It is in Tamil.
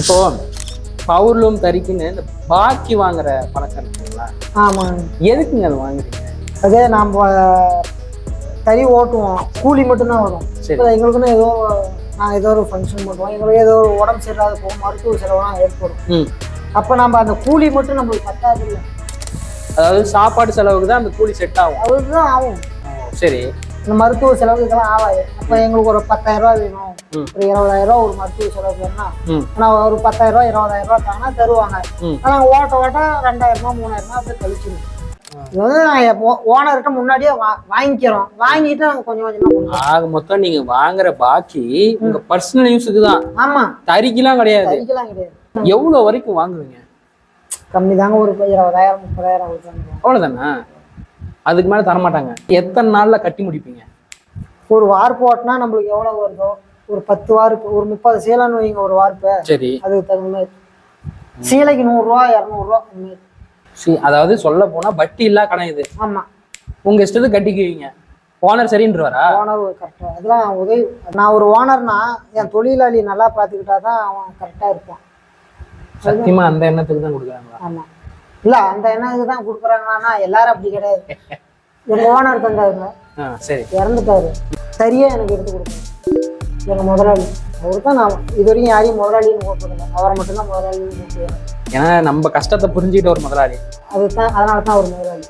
இப்போ பவுர்லூம் தறிக்குன்னு இந்த பாக்கி வாங்குற பழக்கம் இருக்குங்களா? ஆமாங்க. எதுக்குங்க அது வாங்குறீங்க? அதே நாம் தறி ஓட்டுவோம். கூலி மட்டும்தான் வரும். சரி. எங்களுக்குன்னு ஏதோ நாங்கள் ஏதோ ஒரு ஃபங்க்ஷன் பண்ணுவோம் எங்களுக்கு ஏதோ ஒரு உடம்பு சரியில்லாத போகும். மருத்துவ செலவுலாம் ஏற்படும். ம். அப்போ நம்ம அந்த கூலி மட்டும் நம்மளுக்கு பத்தாது இல்லை அதாவது சாப்பாடு செலவுக்கு தான் அந்த கூலி செட் ஆகும். அதுக்கு தான் ஆகும் சரி. இந்த மருத்துவ செலவு இதெல்லாம் ஆகாது. அப்போ எங்களுக்கு ஒரு பத்தாயிரம் ரூபா வேணும். ஒரு இருபதாயிரம் ரூபா ஒரு மருத்துவ செலவு வேணும்னா ஆனால் ஒரு இருபதாயிரம் ரூபா தாங்கன்னா தருவாங்க. ஆனால் ஓட்ட ஓட்ட ரெண்டாயிரம் மூணாயிரம் அப்படியே கழிச்சிடும் இது வந்து நாங்கள் ஓனர்கிட்ட முன்னாடியே வா வாங்கிக்கிறோம். வாங்கிட்டு நாங்கள் கொஞ்சம் கொடுக்குறோம் ஆக மொத்தம் நீங்க வாங்குற பாக்கி உங்க பர்சனல் யூஸுக்கு தான். ஆமாம் தறிக்கெல்லாம் கிடையாது. கழிக்கலாம் கிடையாது. எவ்வளவு வரைக்கும் வாங்குவீங்க? கம்மி தாங்க ஒரு இருபதாயிரம் முப்பதாயிரம் அவ்வளவுதானே? அதுக்கு மேல தரமாட்டாங்க. எத்தனை நாள்ல கட்டி முடிப்பீங்க? ஒரு வார்ப்பு ஓட்டினா நம்மளுக்கு எவ்வளோ வருதோ? ஒரு பத்து வார்ப்பு ஒரு முப்பது சீலைன்னு வைங்க ஒரு வார்ப்பு. சரி. அதுக்கு தகுந்த மாதிரி. சீலைக்கு நூறுரூவா இரநூறுவா அந்த மாதிரி. சி- அதாவது சொல்ல போனா வட்டி இல்லா கடன் இது. ஆமாம் உங்க இஷ்டத்துக்கு கட்டிக்குவீங்க. ஓனர் சரின்றவாரா? ஓனர் கரெக்டாக அதெல்லாம் உதவி. நான் ஒரு ஓனர்னா என் தொழிலாளி நல்லா பார்த்துக்கிட்டா தான் அவன் கரெக்டாக இருப்பான். சத்தியமா அந்த எண்ணத்துக்கு தான் கொடுக்குறாங்களா? ஆமாம் இல்லை அந்த எண்ணத்துக்கு தான் கொடுக்குறாங்கன்னா எல்லாரும் அப்படி கிடையாது. எங்கள் ஓனர் தந்தாருங்க. சரி. இறந்துட்டாரு. சரியா எனக்கு எடுத்து கொடுக்கணும் எங்கள் முதலாளி. அவரு தான் நான் இது வரைக்கும் யாரையும் முதலாளின்னு கூப்பிடுங்க அவரை மட்டும்தான் முதலாளின்னு கூப்பிடுவேன். ஏன்னா நம்ம கஷ்டத்தை புரிஞ்சுக்கிட்ட ஒரு முதலாளி. அதுதான் அதனால தான் அவர் முதலாளி.